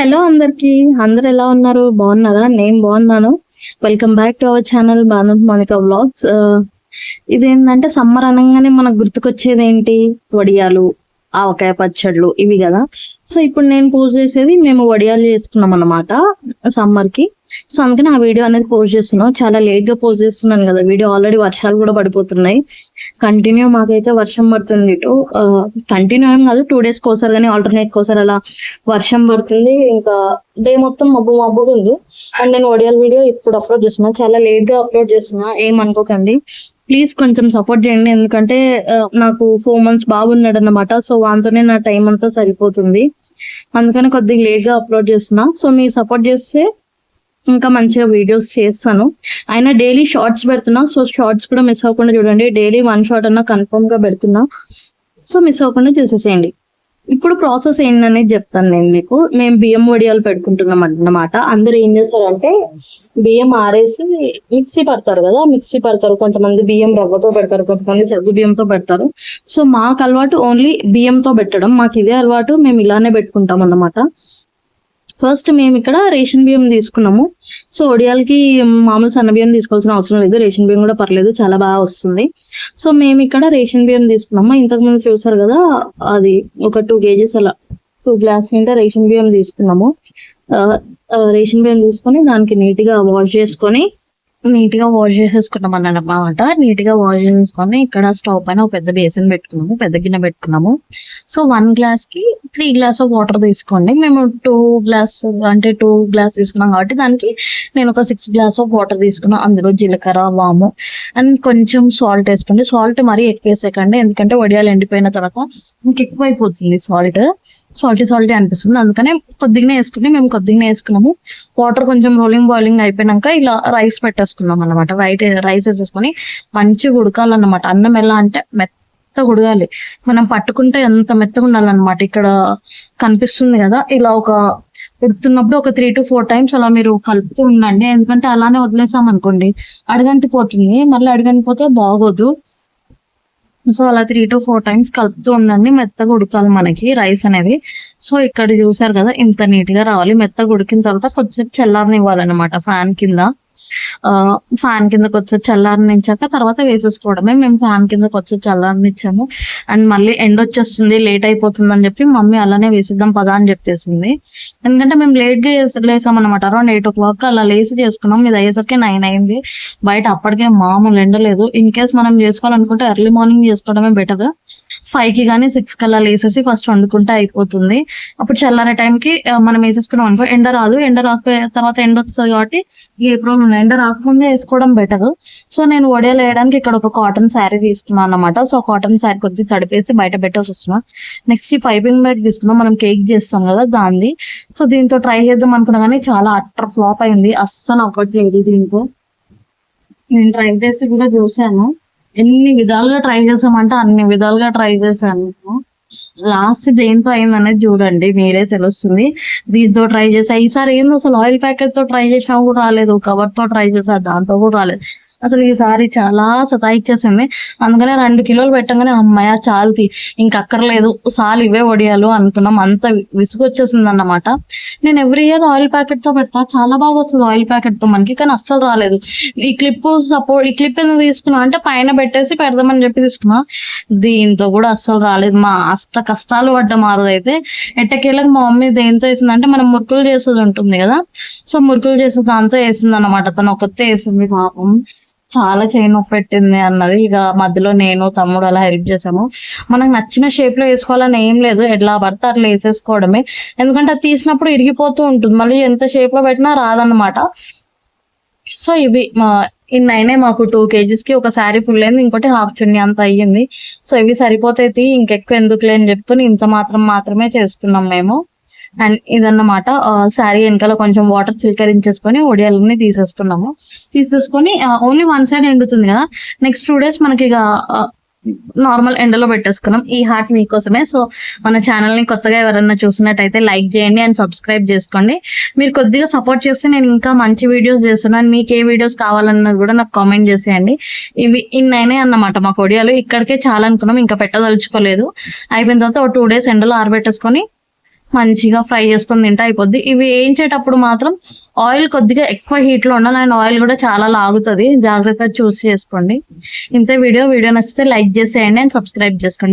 Hello అందరికి. అందరు ఎలా ఉన్నారు? బాగున్నారా? నేను బాగున్నాను. Welcome back to our channel Bhanu Monika vlogs ఇదేంటంటే సమ్మర్ అనగానే మనకు గుర్తుకొచ్చేది ఏంటి? వడియాలు ఆవకాయ పచ్చళ్ళు ఇవి కదా. సో ఇప్పుడు నేను పూజ చేసేది మేము వడియాలు చేసుకున్నాం అన్నమాట సమ్మర్కి. సో అందుకని ఆ వీడియో అనేది పోస్ట్ చేస్తున్నాం చాలా లేట్గా పోస్ట్ చేస్తున్నాను కదా. వీడియో ఆల్రెడీ వర్షాలు కూడా పడిపోతున్నాయి. కంటిన్యూ మాకైతే వర్షం పడుతుంది ఇటు. కంటిన్యూ ఏం కాదు. టూ డేస్కి ఒకసారి కానీ ఆల్టర్నేట్ కోసారి అలా వర్షం పడుతుంది. ఇంకా డే మొత్తం మబ్బు మబ్బుగా ఉంది. అండ్ నేను ఒడియాల వీడియో ఇప్పుడు అప్లోడ్ చేస్తున్నాను చాలా లేట్గా అప్లోడ్ చేస్తున్నా. ఏం అనుకోకండి. ప్లీజ్ కొంచెం సపోర్ట్ చేయండి. ఎందుకంటే నాకు ఫోర్ మంత్స్ బాగున్నాడు అనమాట సో వాంతోనే నా టైం అంతా సరిపోతుంది. అందుకని కొద్దిగా లేట్గా అప్లోడ్ చేస్తున్నా. సో మీరు సపోర్ట్ చేస్తే ఇంకా మంచిగా వీడియోస్ చేస్తాను. అయినా డైలీ షార్ట్స్ పెడుతున్నా. సో షార్ట్స్ కూడా మిస్ అవ్వకుండా చూడండి. డైలీ వన్ షార్ట్ అన్నా కన్ఫర్మ్గా పెడుతున్నా. సో మిస్ అవ్వకుండా చూసేసేయండి. ఇప్పుడు ప్రాసెస్ ఏంటనేది చెప్తాను నేను మీకు. మేము బియ్యం వడియాలు పెట్టుకుంటున్నాం అన్నమాట. అందరూ ఏం చేస్తారంటే బియ్యం ఆరేసి మిక్సీ పడతారు కదా మిక్సీ పడతారు. కొంతమంది బియ్యం రవ్వతో పెడతారు కొంతమంది సగ్గు బియ్యంతో పెడతారు. సో మాకు అలవాటు ఓన్లీ బియ్యంతో పెట్టడం. మాకు ఇదే అలవాటు. మేము ఇలానే పెట్టుకుంటాం అన్నమాట. ఫస్ట్ మేము ఇక్కడ రేషన్ బియ్యం తీసుకున్నాము. సో ఒడియాలకి మామూలు సన్న బియ్యం తీసుకోవాల్సిన అవసరం లేదు. రేషన్ బియ్యం కూడా పర్లేదు. చాలా బాగా వస్తుంది. సో మేము ఇక్కడ రేషన్ బియ్యం తీసుకున్నాము. ఇంతకు ముందు చూసారు కదా అది ఒక టూ కేజీస్ అలా టూ గ్లాస్ నిండా రేషన్ బియ్యం తీసుకున్నాము. రేషన్ బియ్యం తీసుకొని దానికి నీట్గా వాష్ చేసుకొని నీట్గా వాష్ చేసేసుకున్నాం అన్నమాట. నీట్గా వాష్ చేసేసుకొని ఇక్కడ స్టవ్ పైన ఒక పెద్ద బేసిన్ పెట్టుకున్నాము పెద్ద గిన్నె పెట్టుకున్నాము. సో వన్ గ్లాస్కి త్రీ గ్లాస్ ఆఫ్ వాటర్ తీసుకోండి. మేము టూ గ్లాస్ అంటే టూ గ్లాస్ తీసుకున్నాం కాబట్టి దానికి నేను ఒక సిక్స్ గ్లాస్ ఆఫ్ వాటర్ తీసుకున్నాను అందులో జీలకర్ర వాము అండ్ కొంచెం సాల్ట్ వేసుకోండి. సాల్ట్ మరీ ఎక్కువ వేసేకండి ఎందుకంటే వడియాలు ఎండిపోయిన తర్వాత ఇంకా ఎక్కువ అయిపోతుంది సాల్ట్. సాల్టీ సాల్టీ అనిపిస్తుంది. అందుకనే కొద్దిగానే వేసుకుని మేము కొద్దిగానే వేసుకున్నాము. వాటర్ కొంచెం రోలింగ్ బాయిలింగ్ అయిపోయినాక ఇలా రైస్ పెట్టేసుకున్నాం అనమాట వైట్ రైస్ వేసేసుకొని మంచిగా ఉడకాలన్నమాట. అన్నం ఎలా అంటే మెత్తగా ఉడకాలి మనం పట్టుకుంటే ఎంత మెత్తగా ఉండాలన్నమాట. ఇక్కడ కనిపిస్తుంది కదా ఇలా ఒక ఉడుతున్నప్పుడు ఒక త్రీ టు ఫోర్ టైమ్స్ అలా మీరు కలుపుతూ ఉండండి. ఎందుకంటే అలానే వదిలేసాం అనుకోండి. అడగంటి పోతుంది. మళ్ళీ అడగంటి పోతే బాగోదు. సో అలా త్రీ టు ఫోర్ టైమ్స్ కలుపుతూ ఉండండి. మెత్తగా ఉడకాలి మనకి రైస్ అనేది. సో ఇక్కడ చూసారు కదా ఇంత నీట్గా రావాలి. మెత్తగా ఉడికిన తర్వాత కొద్దిసేపు చల్లారనివ్వాలన్నమాట. ఫ్యాన్ కింద. ఫ్యాన్ కిందకి వచ్చి చల్లారనిచ్చాక తర్వాత వేసేసుకోవడమే. మేము ఫ్యాన్ కిందకి వచ్చి చల్లారనిచ్చాము అండ్ మళ్ళీ ఎండ వచ్చేస్తుంది లేట్ అయిపోతుంది అని చెప్పి మమ్మీ అలానే వేసిద్దాం పదా అని చెప్పేసింది. ఎందుకంటే మేము లేట్గా అనమాట అరౌండ్ ఎయిట్ ఓ క్లాక్ అలా లేసి చేసుకున్నాం. ఇది అయ్యేసరికి నైన్ అయింది. బయట అప్పటికే మామూలు ఎండ లేదు. ఇన్ కేస్ మనం చేసుకోవాలనుకుంటే ఎర్లీ మార్నింగ్ చేసుకోవడమే బెటర్ ఫైవ్కి కానీ సిక్స్ కల్లా లేసేసి ఫస్ట్ వండుకుంటే అయిపోతుంది. అప్పుడు చల్లారే టైంకి మనం వేసేసుకున్నాం అనుకో ఎండ రాదు. ఎండ రాక తర్వాత ఎండ వస్తుంది కాబట్టి ఏ ప్రాబ్లం ఎండ రాకముందే వేసుకోవడం బెటర్. సో నేను వడియాలు వేయడానికి ఇక్కడ ఒక కాటన్ శారీ తీసుకున్నాను అనమాట సో కాటన్ శారీ కొద్దిగా తడిపేసి బయట పెట్టేసి వస్తున్నా. నెక్స్ట్ ఈ పైపింగ్ బ్యాగ్ తీసుకున్నాం మనం కేక్ చేస్తాం కదా దాన్ని. సో దీంతో ట్రై చేద్దాం అనుకున్నా కానీ చాలా అట్టర్ ఫ్లాప్ అయింది. అస్సలు ఒకటి చేయదు దీంతో. నేను ట్రై చేసి కూడా చూసాను ఎన్ని విధాలుగా ట్రై చేసామంటే అన్ని విధాలుగా ట్రై చేశాను. లాస్ట్ దేంతో అయిందనేది చూడండి మీరే తెలుస్తుంది. దీంతో ట్రై చేసా. ఈసారి ఏంది అసలు ఆయిల్ ప్యాకెట్తో ట్రై చేసినా కూడా రాలేదు కవర్తో ట్రై చేసా దాంతో కూడా రాలేదు. అసలు ఈసారి చాలా సతాయిచ్చేసింది. అందుకనే రెండు కిలోలు పెట్టగానే అమ్మాయ చాల్తి. ఇంక అక్కర్లేదు సాలు ఇవే వడియాలు అనుకున్నాం. అంత విసుగు వచ్చేసింది అన్నమాట నేను ఎవ్రీ ఇయర్ ఆయిల్ ప్యాకెట్తో పెడతా. చాలా బాగా వస్తుంది ఆయిల్ ప్యాకెట్తో మనకి కానీ అస్సలు రాలేదు. ఈ క్లిప్ సపోర్ట్ ఈ క్లిప్ ఎందుకు తీసుకున్నా? అంటే పైన పెట్టేసి పెడదామని చెప్పి తీసుకున్నా. దీంతో కూడా అస్సలు రాలేదు. మా అష్ట కష్టాలు పడ్డ మారదైతే. ఎట్టకేళ్ళకి మా మమ్మీ దేంతో వేసింది అంటే మనం మురుకులు చేసేది ఉంటుంది కదా. సో మురుకులు చేసే దాంతో వేసింది అనమాట తను ఒకతే వేసింది పాపం. చాలా చేయి నొప్పి పెట్టింది అన్నది. ఇక మధ్యలో నేను తమ్ముడు అలా హెల్ప్ చేసాము మనకు నచ్చిన షేప్లో వేసుకోవాలని ఏం లేదు. ఎట్లా పడితే అట్లా వేసేసుకోవడమే. ఎందుకంటే అది తీసినప్పుడు ఇరిగిపోతూ ఉంటుంది. మళ్ళీ ఎంత షేప్లో పెట్టినా రాదన్నమాట. సో ఇవి మా ఇన్ని అయినాయి మాకు టూ కేజీస్కి. ఒక శారీ ఫుల్ అయింది ఇంకోటి హాఫ్ చున్నీ అంత అయ్యింది. సో ఇవి సరిపోతాయి ఇంకెక్కువ ఎందుకులే అని చెప్తూ ఇంత మాత్రం మాత్రమే చేసుకున్నాం మేము. అండ్ ఇదన్నమాట శారీ వెనకాల కొంచెం వాటర్ చిలకరించేసుకొని ఒడియాలన్నీ తీసేసుకున్నాము. తీసేసుకొని ఓన్లీ వన్ సైడ్ ఎండుతుంది కదా. నెక్స్ట్ టూ డేస్ మనకి ఇక నార్మల్ ఎండలో పెట్టేసుకున్నాం ఈ హార్ట్ మీకోసమే సో మన ఛానల్ని కొత్తగా ఎవరైనా చూసినట్టయితే లైక్ చేయండి అండ్ సబ్స్క్రైబ్ చేసుకోండి. మీరు కొద్దిగా సపోర్ట్ చేస్తే నేను ఇంకా మంచి వీడియోస్ చేస్తున్నాను మీకు ఏ వీడియోస్ కావాలన్నది కూడా నాకు కామెంట్ చేసేయండి. ఇవి ఇన్నైనా అన్నమాట మా కొడియాలు ఇక్కడికే చాలా అనుకున్నాం ఇంకా పెట్టదలుచుకోలేదు. అయిపోయిన తర్వాత ఒక టూ డేస్ ఎండలో ఆరబెట్టేసుకొని మంచిగా ఫ్రై చేసుకొని తింటే అయిపోద్ది. ఇవి వేయించేటప్పుడు మాత్రం ఆయిల్ కొద్దిగా ఎక్కువ హీట్లో ఉండాలి. అండ్ ఆయిల్ కూడా చాలా లాగుతుంది. జాగ్రత్తగా చూసి చేసుకోండి. ఇంతే వీడియో. వీడియో నచ్చితే లైక్ చేసేయండి. అండ్ సబ్స్క్రైబ్ చేసుకోండి.